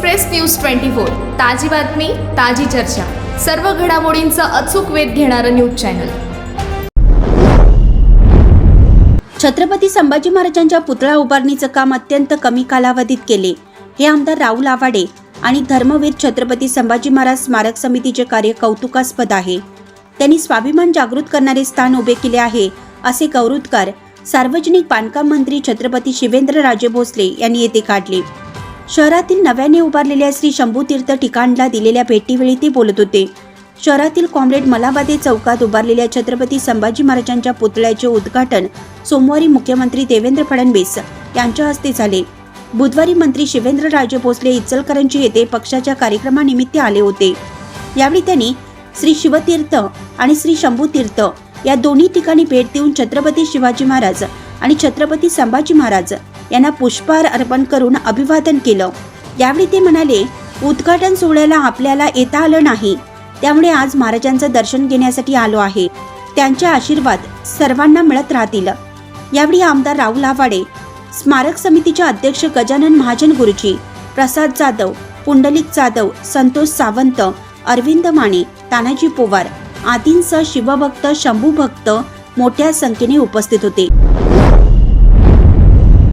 Express news twenty four ताजी बातमी ताजी चर्चा. सर्व घडामोडींचा अचूक वेध घेणारं न्यूज चॅनल. छत्रपती संभाजी महाराजांच्या पुतळा उभारणीचं काम अत्यंत कमी कालावधीत केले. हे आमदार राहुल आवाडे आणि धर्मवीर छत्रपती संभाजी महाराज स्मारक समितीचे कार्य कौतुकास्पद आहे. त्यांनी स्वाभिमान जागृत करणारे स्थान उभे केले आहे असे गौरवोद्गार सार्वजनिक बांधकाम मंत्री छत्रपती शिवेंद्रराजे भोसले यांनी येथे काढले. शहरातील नव्याने उभारलेल्या श्री शंभूतीर्थ ठिकाणला दिलेल्या भेटीवेळी ते बोलत होते. शहरातील कॉम्रेड मलाबादे चौकात उभारलेल्या छत्रपती संभाजी महाराजांच्या पुतळ्याचे उद्घाटन सोमवारी मुख्यमंत्री देवेंद्र फडणवीस यांच्या हस्ते झाले. बुधवारी मंत्री शिवेंद्रराजे भोसले इचलकरंजी येथे पक्षाच्या कार्यक्रमानिमित्त आले होते. यावेळी त्यांनी श्री शिवतीर्थ आणि श्री शंभूतीर्थ या दोन्ही ठिकाणी भेट देऊन छत्रपती शिवाजी महाराज आणि छत्रपती संभाजी महाराज यांना पुष्पहार अर्पण करून अभिवादन केलं. यावेळी ते म्हणाले उद्घाटन सोहळ्याला आपल्याला येता आलं नाही. त्यामुळे आज महाराजांचं दर्शन घेण्यासाठी आलो आहे. त्यांचे आशीर्वाद सर्वांना मिळत राहतील. यावेळी आमदार राहुल आवाडे स्मारक समितीचे अध्यक्ष गजानन महाजन गुरुजी प्रसाद जाधव पुंडलिक जाधव संतोष सावंत अरविंद माने तानाजी पोवार आदींसह शिवभक्त शंभू भक्त मोठ्या संख्येने उपस्थित होते.